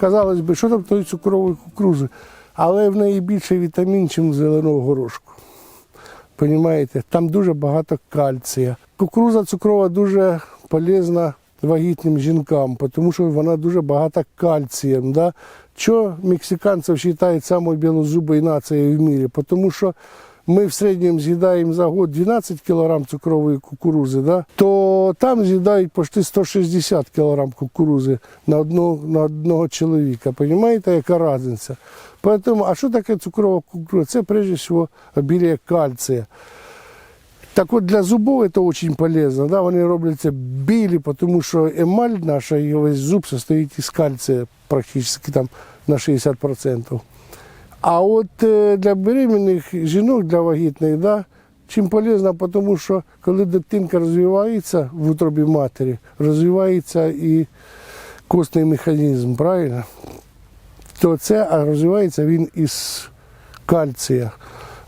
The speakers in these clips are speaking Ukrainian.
Казалось би, що там тої цукрової кукурузи, але в неї більше вітамін, ніж зеленого горошку. Понімаєте? Там дуже багато кальція. Кукуруза цукрова дуже полезна вагітним жінкам, тому що вона дуже багата кальцієм. Да? Що мексиканців вважають самою білозубою нацією в мірі? Тому що ми в середньому з'їдаємо за год 12 кг цукрової кукурузи, да? то там з'їдають почти 160 кг кукурузи на одного, на одного чоловіка. Понімаєте, яка різниця? Поэтому, а що таке цукрова кукуруза? Це прежде всього обілія кальція. Так от для зубов це дуже полезно. Да? Вони робляться білі, тому що емаль наша, і весь зуб состоїть із кальція практично там на 60%. А от е, для беременних жінок, для вагітних, да, чим полезно, тому що коли дитинка розвивається в утробі матері, розвивається і костний механізм, правильно? То це розвивається він із кальція.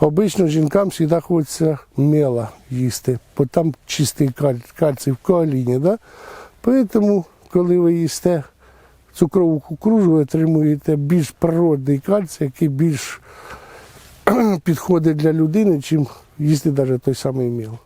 Обично жінкам завжди хочеться мела їсти, бо там чистий каль- кальцій в коаліні. Да? Тому, коли ви їсте цукрову кукурузу, ви отримуєте більш природний кальцій, який більш підходить для людини, чим їсти навіть той самий мел.